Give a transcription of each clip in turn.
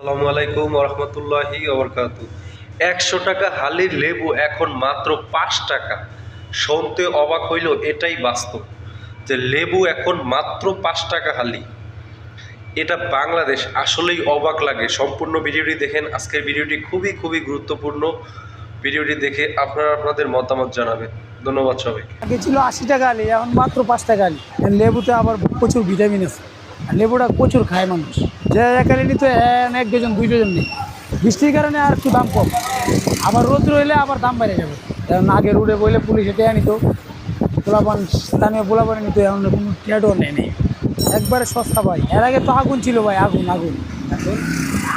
আসসালামু আলাইকুম রহমতুল্লাহি ওবরকাত। একশো টাকা হালির লেবু এখন মাত্র পাঁচ টাকা। শুনতে অবাক হইল, এটাই বাস্তব যে লেবু এখন মাত্র পাঁচ টাকা হালি। এটা বাংলাদেশ, আসলেই অবাক লাগে। সম্পূর্ণ ভিডিওটি দেখেন। আজকের ভিডিওটি খুবই খুবই গুরুত্বপূর্ণ। ভিডিওটি দেখে আপনারা আপনাদের মতামত জানাবেন। ধন্যবাদ সবাইকে। আগে ছিল আশি টাকা আলি এখন মাত্র পাঁচ টাকা আলি লেবুতে আবার প্রচুর ভিটামিন আছে। লেবুটা প্রচুর খায় মানুষ। যে একারে নিতে এক ডজন দুই ডজন নেই। বৃষ্টির কারণে আর একটু দাম কম। আবার রোদ রইলে আবার দাম বেড়ে যাবে। কারণ আগে রোডে বইলে পুলিশ এটা নিত। পোলাপান, স্থানীয় পোলাপানে নিত, এখন কোনো ট্যাডও নেই নেই। একবারে সস্তা ভাই। এর আগে তো আগুন ছিল ভাই, আগুন আগুন।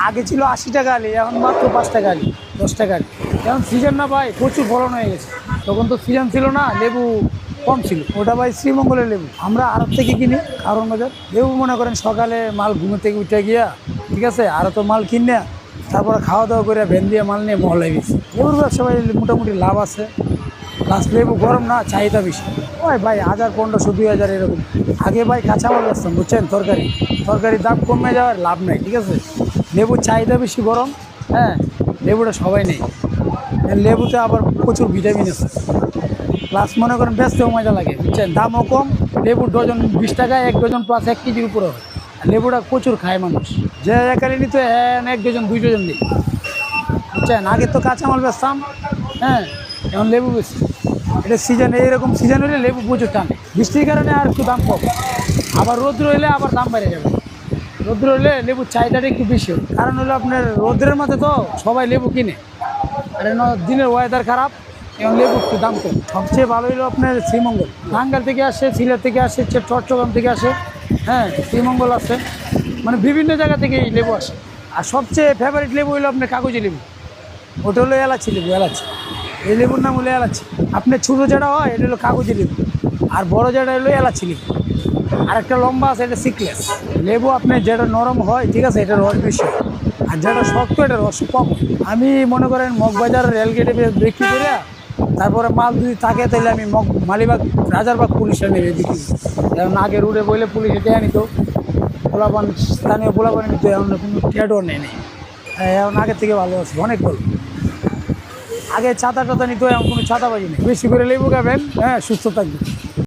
আগে ছিল আশি টাকা আলি, এখন মাত্র পাঁচ টাকা আলি, দশ টাকা আলি। এখন সিজন না ভাই প্রচুর ফলন হয়ে গেছে। তখন তো সিজন ছিল না লেবু কম ছিল। ওটা ভাই শ্রীমঙ্গলের লেবু। আমরা আরব থেকে কিনি কারণ বাজার লেবু মনে করেন সকালে মাল ঘুমে থেকে উঠে গিয়া ঠিক আছে আরও তো মাল কিনে তারপরে খাওয়া দাওয়া করে ভ্যান দিয়ে মাল নিয়ে মহলায় গেছি। লেবুর ব্যবসা ভাই মোটামুটি লাভ আছে প্লাস লেবু গরম না চাহিদা বেশি। ওই ভাই হাজার পনেরোশো দুই হাজার এরকম। আগে ভাই কাঁচা কাঁচামাল বেচতাম বুঝছেন তরকারি। তরকারির দাম কমে যাওয়ার লাভ নাই ঠিক আছে? লেবুর চাহিদা বেশি গরম হ্যাঁ লেবুটা সবাই নেই লেবুতে আবার প্রচুর ভিটামিন আছে। প্লাস মনে করেন বেচতেও মজা লাগে, বুঝছেন? দামও কম, লেবুর ডজন বিশ টাকা, এক ডজন প্লাস এক কেজির উপরে হয়। লেবুটা প্রচুর খায় মানুষ। যে একালি নিতে হ্যাঁ এক ডজন, দুই ডজন নেই। বুঝছেন? আগে তো কাঁচামাল বেচতাম হ্যাঁ? এখন লেবু বেশি এটা সিজন এইরকম সিজন হলে লেবু প্রচুর টানে। বৃষ্টির কারণে আর একটু দাম কম। আবার রোদ রইলে আবার দাম বেড়ে যাবে। রোদ রইলে লেবুর চাহিদাটা একটু বেশি। কারণ হলো আপনার রোদ্রের মধ্যে তো সবাই লেবু কিনে। আর এখন দিনের ওয়েদার খারাপ, এখন লেবু একটু দাম কম। সবচেয়ে ভালো হলো আপনার শ্রীমঙ্গল। টাঙ্গাল থেকে আসে, সিলেট থেকে আসে চট্টগ্রাম থেকে আসে হ্যাঁ শ্রীমঙ্গল আসে মানে বিভিন্ন জায়গা থেকে এই লেবু আসে। আর সবচেয়ে ফেভারিট লেবু হলো আপনার কাগজি লেবু। ওটা হলো এলাচি লেবু, এলাচি। এই লেবুর নাম হলো এলাচি। আপনার ছোটো যেটা হয়, এটা হলো কাগজি লেবু। আর বড় যেটা হলো এলাচি লেবু। আর একটা লম্বা আছে, এটা সিকলেস। লেবু আপনার যেটা নরম হয়, ঠিক আছে এটা রস বেশি। আর যেটা শক্ত এটা রস কম। আমি মনে করেন মগবাজার রেলগেটে বিক্রি করে তারপরে মাল যদি থাকে তাহলে আমি মগ মালিবাগ রাজারবাগ পুলিশে নেবে বিক্রি করি। যেমন আগে রুটে বইলে পুলিশ এটা নিত। পোলাপান স্থানীয় পোলাপান নিত এখন কোনো ট্যাডও নেই নেই। হ্যাঁ, এখন আগের থেকে ভালো আছে অনেক ভালো। আগে ছাতা টাতা নিত এখন কোনো ছাতাবাজি নেই। বেশি করে লেবু খাবেন হ্যাঁ সুস্থ থাকবে